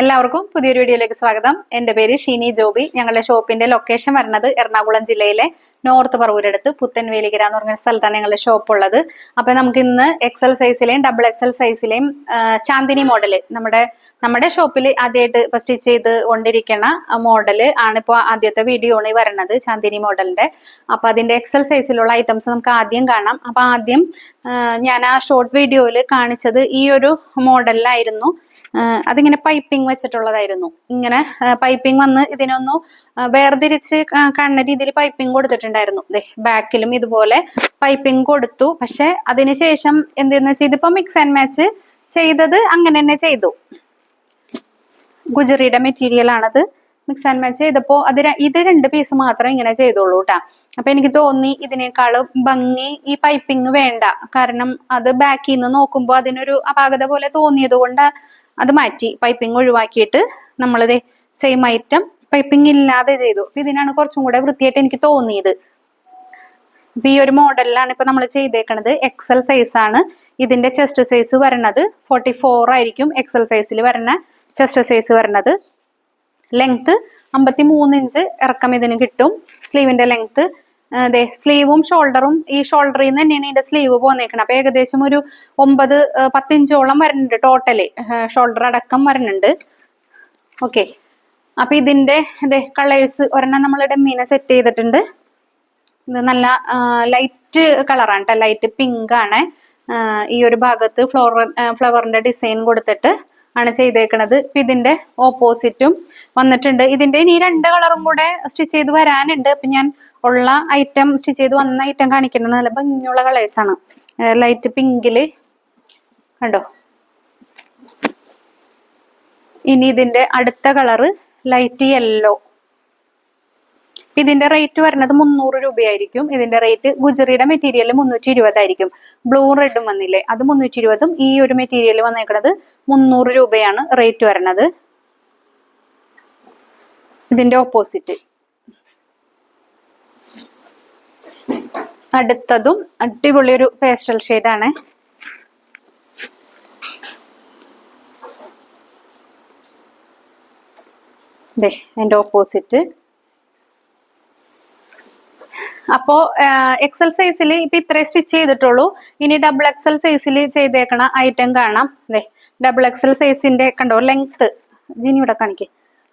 എല്ലാവർക്കും പുതിയൊരു വീഡിയോയിലേക്ക് സ്വാഗതം. എന്റെ പേര് ഷീനി ജോബി. ഞങ്ങളുടെ ഷോപ്പിന്റെ ലൊക്കേഷൻ വരുന്നത് എറണാകുളം ജില്ലയിലെ നോർത്ത് പറവൂരടുത്ത് പുത്തൻവേലിക്കര എന്ന് പറഞ്ഞ സ്ഥലത്താണ് ഞങ്ങളുടെ ഷോപ്പ് ഉള്ളത്. അപ്പൊ നമുക്ക് ഇന്ന് എക്സൽ സൈസിലെയും ഡബിൾ എക്സൽ സൈസിലെയും ചാന്ദിനി മോഡൽ നമ്മുടെ നമ്മുടെ ഷോപ്പിൽ ആദ്യമായിട്ട് ഇപ്പൊ സ്റ്റിച്ച് ചെയ്ത് കൊണ്ടിരിക്കുന്ന മോഡൽ ആണ് ആദ്യത്തെ വീഡിയോ ആണ് വരണത് ചാന്ദിനി മോഡലിന്റെ അപ്പൊ അതിന്റെ എക്സൽ സൈസിലുള്ള ഐറ്റംസ് നമുക്ക് ആദ്യം കാണാം. അപ്പൊ ആദ്യം ഞാൻ ആ ഷോർട്ട് വീഡിയോയിൽ കാണിച്ചത് ഈ ഒരു മോഡലിലായിരുന്നു അതിങ്ങനെ പൈപ്പിംഗ് വെച്ചിട്ടുള്ളതായിരുന്നു. ഇങ്ങനെ പൈപ്പിംഗ് വന്ന് ഇതിനൊന്നു വേർതിരിച്ച് കണ്ണ രീതിയിൽ പൈപ്പിംഗ് കൊടുത്തിട്ടുണ്ടായിരുന്നു. ബാക്കിലും ഇതുപോലെ പൈപ്പിംഗ് കൊടുത്തു. പക്ഷെ അതിനുശേഷം എന്തെന്ന് വെച്ചാൽ ഇതിപ്പോ മിക്സ് ആൻഡ് മാച്ച് ചെയ്തത് അങ്ങനെ തന്നെ ചെയ്തു. ഗുജറിയുടെ മെറ്റീരിയൽ ആണത്. മിക്സ് ആൻഡ് മാച്ച് ചെയ്തപ്പോ അത് ഇത് രണ്ട് പീസ് മാത്രം ഇങ്ങനെ ചെയ്തോളൂ കേട്ടാ അപ്പൊ എനിക്ക് തോന്നി ഇതിനേക്കാളും ഭംഗി ഈ പൈപ്പിംഗ് വേണ്ട. കാരണം അത് ബാക്കിൽ നിന്ന് നോക്കുമ്പോൾ അതിനൊരു അപാകത പോലെ തോന്നിയത് കൊണ്ട് അത് മാറ്റി പൈപ്പിംഗ് ഒഴിവാക്കിയിട്ട് നമ്മളിത് സെയിം ഐറ്റം പൈപ്പിംഗ് ഇല്ലാതെ ചെയ്തു. അപ്പൊ ഇതിനാണ് കുറച്ചും കൂടെ വൃത്തിയായിട്ട് എനിക്ക് തോന്നിയത്. ഇപ്പൊ ഈ ഒരു മോഡലിലാണ് ഇപ്പൊ നമ്മൾ ചെയ്തേക്കണത്. എക്സൽ സൈസ് ആണ്. ഇതിന്റെ ചെസ്റ്റ് സൈസ് വരണത് ഫോർട്ടി ഫോർ ആയിരിക്കും എക്സൽ സൈസിൽ വരണ ചെസ്റ്റ് സൈസ് വരണത്. ലെങ്ത് അമ്പത്തി മൂന്ന് ഇഞ്ച് ഇറക്കം ഇതിന് കിട്ടും. സ്ലീവിന്റെ ലെങ്ത് അതെ സ്ലീവും ഷോൾഡറും ഈ ഷോൾഡറിൽ നിന്ന് തന്നെയാണ് ഇതിന്റെ സ്ലീവ് പോന്നേക്കണം. അപ്പൊ ഏകദേശം ഒരു ഒമ്പത് പത്തിഞ്ചോളം വരുന്നുണ്ട് ടോട്ടൽ. ഷോൾഡർ അടക്കം വരുന്നുണ്ട്. ഓക്കെ. അപ്പൊ ഇതിന്റെ അതെ കളേഴ്സ് ഒരെണ്ണം നമ്മൾ ഡെമ്മീനെ സെറ്റ് ചെയ്തിട്ടുണ്ട്. ഇത് നല്ല ലൈറ്റ് കളറാണ് കേട്ടോ ലൈറ്റ് പിങ്ക് ആണ് ഈ ഒരു ഭാഗത്ത് ഫ്ലോർ ഫ്ലവറിന്റെ ഡിസൈൻ കൊടുത്തിട്ട് ആണ് ചെയ്തേക്കുന്നത് ഇപ്പൊ ഇതിന്റെ ഓപ്പോസിറ്റും വന്നിട്ടുണ്ട്. ഇതിന്റെ ഇനി രണ്ട് കളറും കൂടെ സ്റ്റിച്ച് ചെയ്ത് വരാനുണ്ട്. അപ്പൊ ഞാൻ ഉള്ള ഐറ്റം സ്റ്റിച്ച് ചെയ്ത് വന്ന ഐറ്റം കാണിക്കുന്നത് നല്ല ഭംഗിയുള്ള കളേഴ്സ് ആണ്. ലൈറ്റ് പിങ്കിൽ കണ്ടോ? ഇനി ഇതിന്റെ അടുത്ത കളറ് ലൈറ്റ് യെല്ലോ ഇതിന്റെ റേറ്റ് വരുന്നത് മുന്നൂറ് രൂപയായിരിക്കും. ഇതിന്റെ റേറ്റ് ഗുജറിയുടെ മെറ്റീരിയൽ മുന്നൂറ്റി ഇരുപതായിരിക്കും ബ്ലൂ റെഡും വന്നില്ലേ? അത് മുന്നൂറ്റി ഇരുപതും ഈ ഒരു മെറ്റീരിയൽ വന്നേക്കുന്നത് മുന്നൂറ് രൂപയാണ് റേറ്റ് വരുന്നത്. ഇതിന്റെ ഓപ്പോസിറ്റ് അടുത്തതും അടിപൊളി ഒരു പേസ്റ്റൽ ഷെയ്ഡാണ് ദേ അതിന്റെ ഓപ്പോസിറ്റ് അപ്പോ എക്സൽ സൈസിൽ ഇപ്പൊ ഇത്രേ സ്റ്റിച്ച് ചെയ്തിട്ടുള്ളൂ. ഇനി ഡബിൾ എക്സൽ സൈസിൽ ചെയ്തേക്കണ ഐറ്റം കാണാം. അതെ ഡബിൾ എക്സൽ സൈസിന്റെ കണ്ടോ ലെങ്ത് ജിനി ഇവിടെ കാണിക്കേ.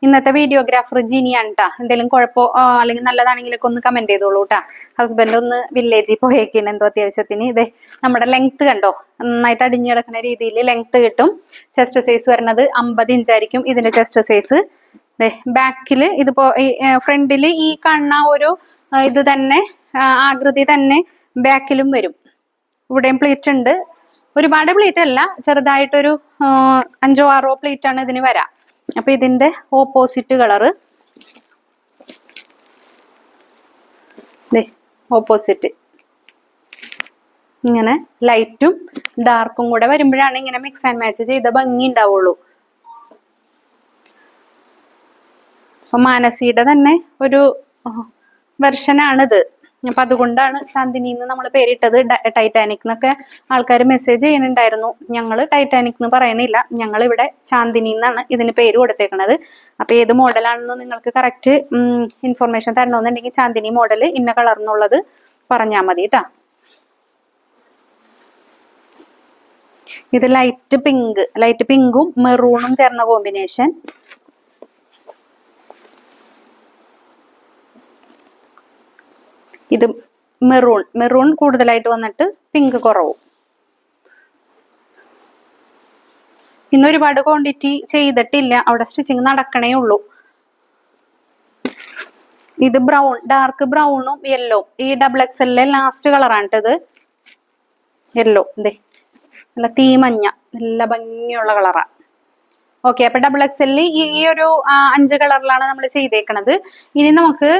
ഇന്നത്തെ വീഡിയോഗ്രാഫർ ജിനിയാണ് കേട്ടോ എന്തെങ്കിലും കുഴപ്പമോ അല്ലെങ്കിൽ നല്ലതാണെങ്കിലൊക്കെ ഒന്ന് കമന്റ് ചെയ്തോളൂ കേട്ടോ ഹസ്ബൻഡ് ഒന്ന് വില്ലേജിൽ പോയേക്കാണ് എന്തോ അത്യാവശ്യത്തിന്. ഇതേ നമ്മുടെ ലെങ്ത് കണ്ടോ നന്നായിട്ട് അടിഞ്ഞു കിടക്കുന്ന രീതിയിൽ ലെങ്ത് കിട്ടും. ചെസ്റ്റ് സൈസ് വരുന്നത് അമ്പത് ഇഞ്ചായിരിക്കും ഇതിന്റെ ചെസ്റ്റ് സൈസ് ബാക്കിൽ ഇതിപ്പോ ഫ്രണ്ടിൽ ഈ കാണുന്ന ഒരു ഇത് തന്നെ ആകൃതി തന്നെ ബാക്കിലും വരും. ഇവിടെയും പ്ലേറ്റ് ഉണ്ട്. ഒരുപാട് പ്ലേറ്റ് അല്ല ചെറുതായിട്ടൊരു അഞ്ചോ ആറോ പ്ലേറ്റ് ആണ് ഇതിന് വരാം. അപ്പൊ ഇതിന്റെ ഓപ്പോസിറ്റ് കളറ് ഓപ്പോസിറ്റ് ഇങ്ങനെ ലൈറ്റും ഡാർക്കും കൂടെ വരുമ്പോഴാണ് ഇങ്ങനെ മിക്സ് ആൻഡ് മാച്ച് ചെയ്ത ഭംഗി ഉണ്ടാവുള്ളൂ. അപ്പൊ മാനസിയുടെ തന്നെ ഒരു വെർഷനാണിത്. അപ്പൊ അതുകൊണ്ടാണ് ചാന്ദിനി എന്ന് നമ്മൾ പേരിട്ടത് ടൈറ്റാനിക് എന്നൊക്കെ ആൾക്കാർ മെസ്സേജ് ചെയ്യുന്നുണ്ടായിരുന്നു. ഞങ്ങൾ ടൈറ്റാനിക് എന്ന് പറയണില്ല. ഞങ്ങൾ ഇവിടെ ചാന്ദിനി എന്നാണ് ഇതിന് പേര് കൊടുത്തേക്കുന്നത് അപ്പൊ ഏത് മോഡലാണെന്ന് നിങ്ങൾക്ക് കറക്റ്റ് ഇൻഫർമേഷൻ തരണമെന്നുണ്ടെങ്കിൽ ചാന്ദിനി മോഡൽ ഇന്ന കളർ എന്നുള്ളത് പറഞ്ഞാൽ മതി കേട്ടാ ഇത് ലൈറ്റ് പിങ്ക് ലൈറ്റ് പിങ്കും മെറൂണും ചേർന്ന കോമ്പിനേഷൻ ഇത് മെറൂൺ മെറൂൺ കൂടുതലായിട്ട് വന്നിട്ട് പിങ്ക് കുറവും. ഇന്നൊരുപാട് ക്വാണ്ടിറ്റി ചെയ്തിട്ടില്ല. അവിടെ സ്റ്റിച്ചിങ് നടക്കണേ ഉള്ളൂ. ഇത് ബ്രൗൺ ഡാർക്ക് ബ്രൗണും യെല്ലോ ഈ ഡബിൾ എക്സലിലെ ലാസ്റ്റ് കളറാണ് ഇത് യെല്ലോ ഇതേ നല്ല തീമഞ്ഞ നല്ല ഭംഗിയുള്ള കളറാണ് ഓക്കെ അപ്പൊ ഡബിൾ എക്സലിൽ ഈ ഒരു അഞ്ച് കളറിലാണ് നമ്മൾ ചെയ്തേക്കണത്. ഇനി നമുക്ക്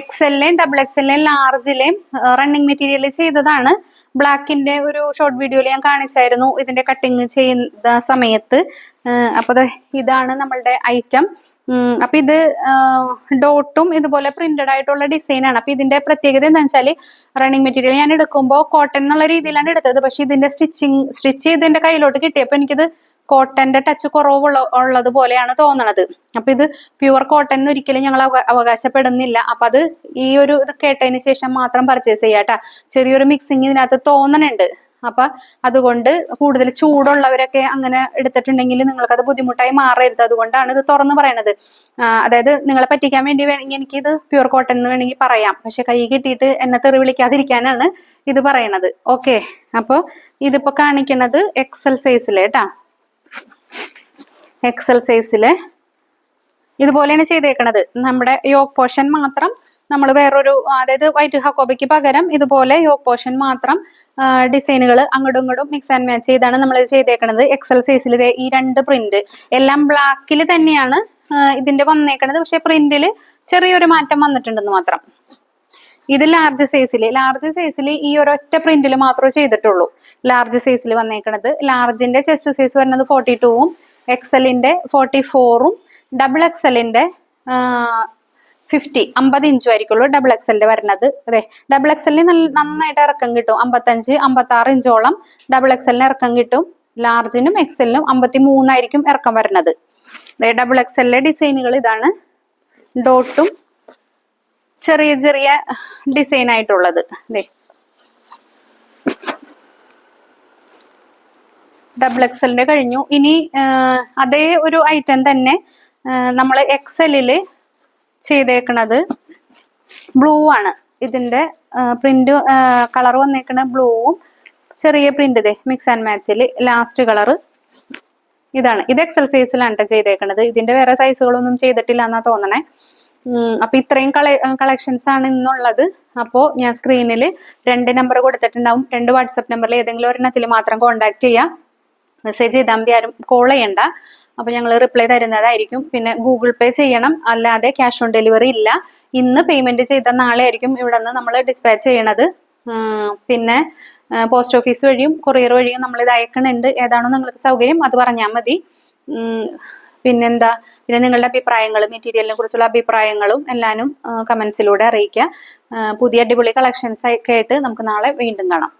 എക്സലിലെയും ഡബിൾ എക്സലിലെയും ലാർജിലെയും റണ്ണിങ് മെറ്റീരിയൽ ചെയ്തതാണ്. ബ്ലാക്കിന്റെ ഒരു ഷോർട്ട് വീഡിയോയിൽ ഞാൻ കാണിച്ചായിരുന്നു ഇതിന്റെ കട്ടിങ് ചെയ്യുന്ന സമയത്ത്. അപ്പോൾ അപ്പൊ ഇതാണ് നമ്മളുടെ ഐറ്റം അപ്പൊ ഇത് ഡോട്ടും ഇതുപോലെ പ്രിന്റഡ് ആയിട്ടുള്ള ഡിസൈൻ ആണ്. അപ്പൊ ഇതിന്റെ പ്രത്യേകത എന്താ വെച്ചാൽ റണ്ണിങ് മെറ്റീരിയൽ ഞാൻ എടുക്കുമ്പോൾ കോട്ടൺ എന്നുള്ള രീതിയിലാണ് എടുത്തത്. പക്ഷെ ഇതിന്റെ സ്റ്റിച്ചിങ് സ്റ്റിച്ച് ചെയ്ത് എന്റെ കയ്യിലോട്ട് കിട്ടിയപ്പോ എനിക്കിത് കോട്ടന്റെ ടച്ച് കുറവ് ഉള്ളത് പോലെയാണ് തോന്നണത്. അപ്പൊ ഇത് പ്യുവർ കോട്ടൺ എന്ന് ഒരിക്കലും ഞങ്ങൾ അവകാശപ്പെടുന്നില്ല. അപ്പൊ അത് ഈ ഒരു ഇത് കേട്ടതിന് ശേഷം മാത്രം പർച്ചേസ് ചെയ്യാട്ടാ ചെറിയൊരു മിക്സിങ് ഇതിനകത്ത് തോന്നണുണ്ട്. അപ്പൊ അതുകൊണ്ട് കൂടുതൽ ചൂടുള്ളവരൊക്കെ അങ്ങനെ എടുത്തിട്ടുണ്ടെങ്കിൽ നിങ്ങൾക്ക് അത് ബുദ്ധിമുട്ടായി മാറരുത്. അതുകൊണ്ടാണ് ഇത് തുറന്നു പറയണത്. അതായത് നിങ്ങളെ പറ്റിക്കാൻ വേണ്ടി വേണമെങ്കിൽ എനിക്ക് ഇത് പ്യുവർ കോട്ടൺ എന്ന് വേണമെങ്കിൽ പറയാം. പക്ഷെ കൈ കിട്ടിയിട്ട് എന്നെ തെറി വിളിക്കാതിരിക്കാനാണ് ഇത് പറയണത്. ഓക്കെ അപ്പോൾ ഇതിപ്പോ കാണിക്കണത് എക്സൽ സൈസിലെ കേട്ടാ. എക്സൽ സൈസിൽ ഇതുപോലെയാണ് ചെയ്തേക്കണത്. നമ്മുടെ യോഗ് പോർഷൻ മാത്രം നമ്മൾ വേറൊരു അതായത് വൈറ്റ് ഹക്കോബയ്ക്ക് പകരം ഇതുപോലെ യോഗ് പോർഷൻ മാത്രം ഡിസൈനുകൾ അങ്ങോട്ടും ഇങ്ങോട്ടും മിക്സ് ആൻഡ് മാച്ച് ചെയ്താണ് നമ്മൾ ചെയ്തേക്കണത്. എക്സൽ സൈസിൽ ഈ രണ്ട് പ്രിന്റ് എല്ലാം ബ്ലാക്കിൽ തന്നെയാണ് ഇതിന്റെ വന്നേക്കണത്. പക്ഷെ പ്രിന്റിൽ ചെറിയൊരു മാറ്റം വന്നിട്ടുണ്ടെന്ന് മാത്രം. ഇത് ലാർജ് സൈസിൽ ലാർജ് സൈസിൽ ഈ ഒരൊറ്റ പ്രിന്റിൽ മാത്രമേ ചെയ്തിട്ടുള്ളൂ. ലാർജ് സൈസിൽ വന്നേക്കണത്. ലാർജിന്റെ ചെസ്റ്റ് സൈസ് വരുന്നത് ഫോർട്ടി ടൂവും എക്സലിന്റെ ഫോർട്ടി ഫോറും ഡബിൾ എക്സലിന്റെ ഫിഫ്റ്റി അമ്പത് ഇഞ്ചും ആയിരിക്കുള്ളൂ ഡബിൾ എക്സലിന്റെ വരുന്നത് അതെ ഡബിൾ എക്സലിന് നല്ല നന്നായിട്ട് ഇറക്കം കിട്ടും. അമ്പത്തഞ്ച് അമ്പത്തി ആറ് ഇഞ്ചോളം ഡബിൾ എക്സലിന് ഇറക്കം കിട്ടും. ലാർജിനും എക്സലിനും അമ്പത്തി മൂന്നായിരിക്കും ഇറക്കം വരുന്നത് ഡബിൾ എക്സലിലെ ഡിസൈനുകൾ ഇതാണ്. ഡോട്ടും ചെറിയ ചെറിയ ഡിസൈൻ ആയിട്ടുള്ളത്. ദേ ഡബിൾ എക്സലിന്റെ കഴിഞ്ഞു. ഇനി അതേ ഒരു ഐറ്റം തന്നെ നമ്മൾ എക്സലിൽ ചെയ്തേക്കണത് ബ്ലൂ ആണ്. ഇതിന്റെ പ്രിന്റ് കളർ വന്നേക്കണ ബ്ലൂവും ചെറിയ പ്രിന്റ് ഇതേ മിക്സ് ആൻഡ് മാച്ചിൽ ലാസ്റ്റ് കളർ ഇതാണ്. ഇത് എക്സൽ സൈസിലാണ് ചെയ്തേക്കണത്. ഇതിന്റെ വേറെ സൈസുകളൊന്നും ചെയ്തിട്ടില്ല എന്നാ തോന്നണേ. അപ്പൊ ഇത്രയും കളക്ഷൻസ് ആണ് ഇന്നുള്ളത്. അപ്പോ ഞാൻ സ്ക്രീനിൽ രണ്ട് നമ്പർ കൊടുത്തിട്ടുണ്ടാവും. രണ്ട് വാട്സപ്പ് നമ്പറിൽ ഏതെങ്കിലും ഒരെണ്ണത്തിൽ മാത്രം കോൺടാക്ട് ചെയ്യാം. മെസ്സേജ് ചെയ്താൽ മതി ആരും കോൾ ചെയ്യണ്ട. അപ്പൊ ഞങ്ങൾ റിപ്ലൈ തരുന്നതായിരിക്കും. പിന്നെ ഗൂഗിൾ പേ ചെയ്യണം. അല്ലാതെ ക്യാഷ് ഓൺ ഡെലിവറി ഇല്ല. ഇന്ന് പേയ്മെന്റ് ചെയ്ത നാളെ ആയിരിക്കും ഇവിടെ നിന്ന് നമ്മൾ ഡിസ്പാച്ച് ചെയ്യണത് പിന്നെ പോസ്റ്റ് ഓഫീസ് വഴിയും കൊറിയർ വഴിയും നമ്മൾ ഇത് അയക്കണുണ്ട്. ഏതാണോ നിങ്ങൾക്ക് സൗകര്യം അത് പറഞ്ഞാൽ മതി. പിന്നെന്താ? പിന്നെ നിങ്ങളുടെ അഭിപ്രായങ്ങളും മെറ്റീരിയലിനെ കുറിച്ചുള്ള അഭിപ്രായങ്ങളും എല്ലാനും കമൻസിലൂടെ അറിയിക്കുക പുതിയ അടിപൊളി കളക്ഷൻസ് ആയിട്ട് നമുക്ക് നാളെ വീണ്ടും കാണാം.